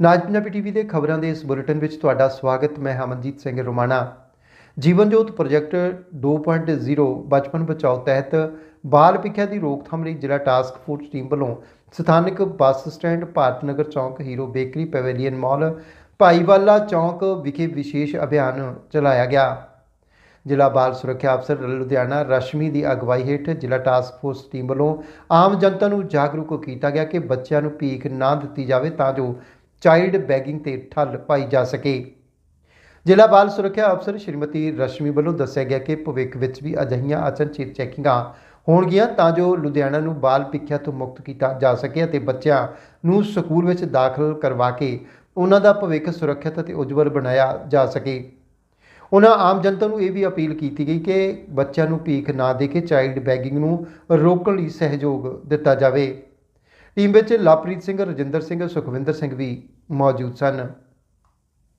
ਨਾਜ Punjabi TV ਦੇ ਖਬਰਾਂ ਦੇ ਇਸ ਬੁਲੇਟਿਨ ਵਿੱਚ ਤੁਹਾਡਾ ਸਵਾਗਤ, ਮੈਂ ਹਮਨਜੀਤ ਸਿੰਘ ਰੋਮਾਣਾ। ਜੀਵਨ ਜੋਤ ਪ੍ਰੋਜੈਕਟ 2.0 ਬਚਪਨ ਬਚਾਓ ਤਹਿਤ ਬਾਲ ਪਿੱਖਿਆ ਦੀ ਰੋਕਥਾਮ ਲਈ ਜ਼ਿਲ੍ਹਾ ਟਾਸਕ ਫੋਰਸ ਟੀਮ ਵੱਲੋਂ ਸਥਾਨਕ ਬੱਸ ਸਟੈਂਡ ਭਾਰਤ ਨਗਰ ਚੌਂਕ ਹੀਰੋ ਬੇਕਰੀ ਪੈਵੇਲੀਅਨ ਮਾਲ ਭਾਈਵਾਲਾ ਚੌਂਕ ਵਿਖੇ ਵਿਸ਼ੇਸ਼ ਅਭਿਆਨ ਚਲਾਇਆ ਗਿਆ। ਜ਼ਿਲ੍ਹਾ ਬਾਲ ਸੁਰੱਖਿਆ ਅਫਸਰ ਲੁਧਿਆਣਾ ਰਸ਼ਮੀ ਦੀ ਅਗਵਾਈ ਹੇਠ ਜ਼ਿਲ੍ਹਾ ਟਾਸਕ ਫੋਰਸ ਟੀਮ ਵੱਲੋਂ ਆਮ ਜਨਤਾ ਨੂੰ ਜਾਗਰੂਕ ਕੀਤਾ ਗਿਆ ਕਿ ਬੱਚਿਆਂ ਨੂੰ ਭੀਖ ਨਾ ਦਿੱਤੀ ਜਾਵੇ ਤਾਂ ਜੋ ਚਾਈਲਡ ਬੈਗਿੰਗ ਤੇ ਠੱਲ ਪਾਈ ਜਾ ਸਕੇ। ਜ਼ਿਲ੍ਹਾ ਬਾਲ ਸੁਰੱਖਿਆ ਅਫਸਰ ਸ਼੍ਰੀਮਤੀ ਰਸ਼ਮੀ ਵੱਲੋਂ ਦੱਸਿਆ ਗਿਆ ਕਿ ਭਵਿੱਖ ਵਿੱਚ ਵੀ ਅਜਿਹੀਆਂ ਅਚਨਚੇਤ ਚੈਕਿੰਗਾਂ ਹੋਣਗੀਆਂ ਤਾਂ ਜੋ ਲੁਧਿਆਣਾ ਨੂੰ ਬਾਲ ਪਿੱਖਿਆ ਤੋਂ ਮੁਕਤ ਕੀਤਾ ਜਾ ਸਕੇ ਅਤੇ ਬੱਚਿਆਂ ਨੂੰ ਸਕੂਲ ਵਿੱਚ ਦਾਖਲ ਕਰਵਾ ਕੇ ਉਹਨਾਂ ਦਾ ਭਵਿੱਖ ਸੁਰੱਖਿਅਤ ਅਤੇ ਉਜਵਲ ਬਣਾਇਆ ਜਾ ਸਕੇ। ਉਹਨਾਂ ਆਮ ਜਨਤਾ ਨੂੰ ਇਹ ਵੀ ਅਪੀਲ ਕੀਤੀ ਗਈ ਕਿ ਬੱਚਿਆਂ ਨੂੰ ਭੀਖ ਨਾ ਦੇ ਕੇ ਚਾਈਲਡ ਬੈਗਿੰਗ ਨੂੰ ਰੋਕਣ ਲਈ ਸਹਿਯੋਗ ਦਿੱਤਾ ਜਾਵੇ। ਟੀਮ ਵਿੱਚ ਲਵਪ੍ਰੀਤ ਸਿੰਘ ਰਜਿੰਦਰ ਸਿੰਘ ਸੁਖਵਿੰਦਰ ਸਿੰਘ ਵੀ ਮੌਜੂਦ ਸਨ।